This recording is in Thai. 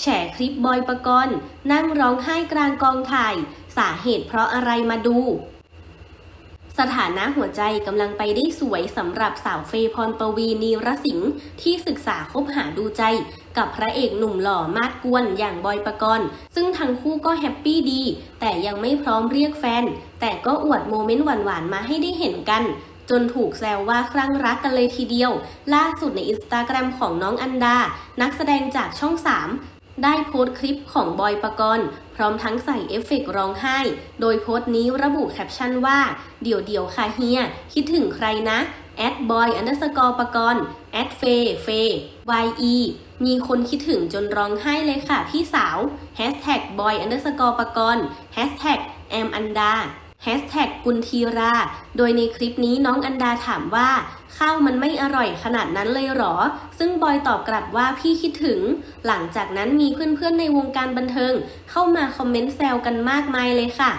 แฉคลิปบอยปกรณ์ นั่งร้องไห้กลางกองถ่าย สาเหตุเพราะอะไรมาดู สถานะหัวใจกำลังไปได้สวยสำหรับสาวเฟยพรปวีนีรสิงห์ที่ศึกษาคบหาดูใจ กับพระเอกหนุ่มหล่อมาดกวนอย่างบอยปกรณ์ ซึ่งทั้งคู่ก็แฮปปี้ดี แต่ยังไม่พร้อมเรียกแฟน แต่ก็อวดโมเมนต์หวานๆมาให้ได้เห็นกันจนถูกแซวว่าคลั่งรักกันเลยทีเดียว ล่าสุดในอินสตาแกรมของน้องอันดา นักแสดงจากช่อง 3 ได้โพสต์คลิปของบอยปกรณ์ พร้อมทั้งใส่เอฟเฟกต์ร้องไห้ โดยโพสต์นี้ระบุแคปชั่นว่า เดี๋ยวเดี๋ยวค่ะเฮีย คิดถึงใครนะแอดบอยอันเดอร์สกอร์ปกรณ์แอดเฟเฟ ye มีคนคิดถึงจนร้องไห้เลยค่ะพี่สาวแฮชแท็กบอยอันเดอร์สกอร์ปกรณ์แฮชแท็กแอมอันดา ฮชแท็กกุนทีรา โดยในคลิปนี้น้องอันดาถามว่าข้าวมันไม่อร่อยขนาดนั้นเลยหรอ ซึ่งบอยตอบกลับว่าพี่คิดถึง หลังจากนั้นมีเพื่อนๆในวงการบันเทิง เข้ามาคอมเมนต์แซวกันมากมายเลยค่ะ